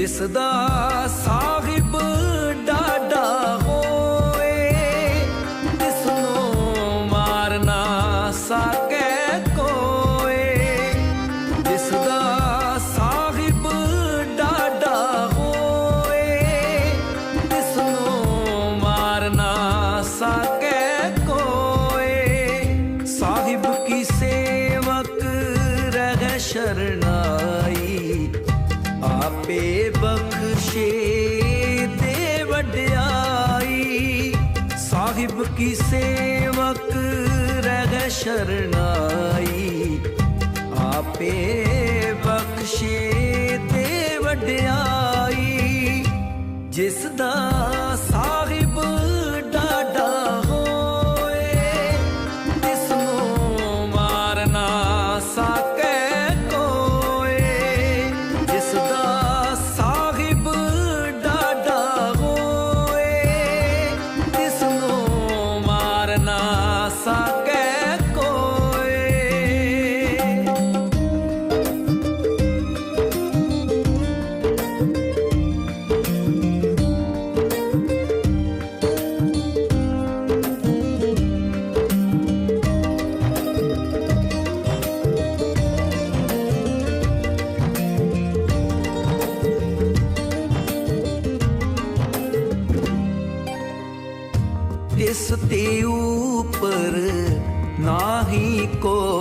ਜਿਸ ਦਾ ਸਾਹਿਬ ਡਾਡਾ ਹੋਏ ਤਿਸ ਨੂੰ ਮਾਰ ਨਾ ਕੋਏ। ਜਿਸ ਦਾ ਸਾਹਿਬ ਡਾਡਾ ਹੋਏ ਤਿਸ ਨੂੰ ਮਾਰ ਨਾ ਕੋਏ। ਸਾਹਿਬ ਕੀ ਸੇਵਕ ਰਹਿ ਸ਼ਰਨਾਈ ਆਪੇ ਬਖਸ਼ੇ ਦੇ ਵਡਿਆਈ। ਸਾਹਿਬ ਕੀ ਸੇਵਕ ਰਹਿ ਸ਼ਰਨਾਈ। ਆਪੇ ਬਖਸ਼ੇ ਦੇ ਵਡਿਆਈ। ਜਿਸ ਦਾ ਇਸ ਤੇ ਉਪਰ ਨਾਹੀ ਕੋਏ